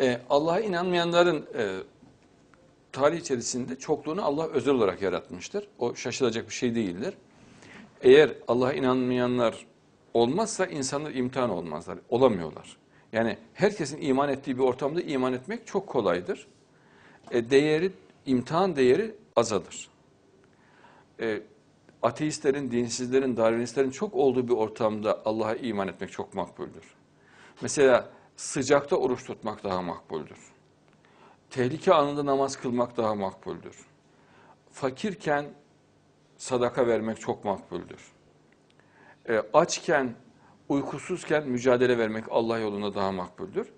E, Allah'a inanmayanların e, tarih içerisinde çokluğunu Allah özel olarak yaratmıştır. O şaşılacak bir şey değildir. Eğer Allah'a inanmayanlar olmazsa insanlar imtihan olmazlar, olamıyorlar. Yani herkesin iman ettiği bir ortamda iman etmek çok kolaydır. E, değeri, imtihan değeri azalır. E, ateistlerin, dinsizlerin, darwinistlerin çok olduğu bir ortamda Allah'a iman etmek çok makbuldür. Mesela sıcakta oruç tutmak daha makbuldür. Tehlike anında namaz kılmak daha makbuldür. Fakirken sadaka vermek çok makbuldür. E, açken, uykusuzken mücadele vermek Allah yolunda daha makbuldür.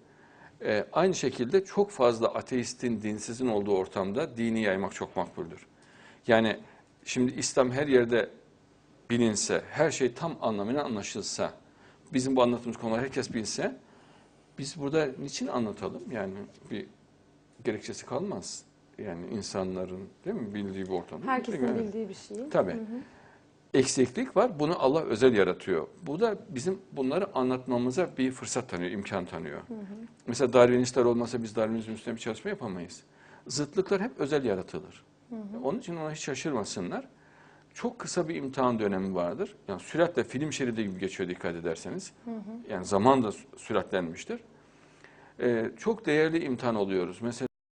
E, aynı şekilde çok fazla ateistin, dinsizin olduğu ortamda dini yaymak çok makbuldür. Yani şimdi İslam her yerde bilinse, her şey tam anlamıyla anlaşılsa, bizim bu anlattığımız konular herkes bilse, biz burada niçin anlatalım? Yani bir gerekçesi kalmaz. Yani insanların değil mi bildiği bir ortamda. Herkesin Yani- bildiği bir şey. Tabii. Eksiklik var. Bunu Allah özel yaratıyor. Bu da bizim bunları anlatmamıza bir fırsat tanıyor, imkan tanıyor. Mesela Darwinistler olmasa biz Darwinizm üstüne bir çalışma yapamayız. Zıtlıklar hep özel yaratılır. Onun için ona hiç şaşırmasınlar. Çok kısa bir imtihan dönemi vardır. Yani süratle film şeridi gibi geçiyor dikkat ederseniz. Yani zaman da süratlenmiştir. Ee, çok değerli imtihan oluyoruz. Mesela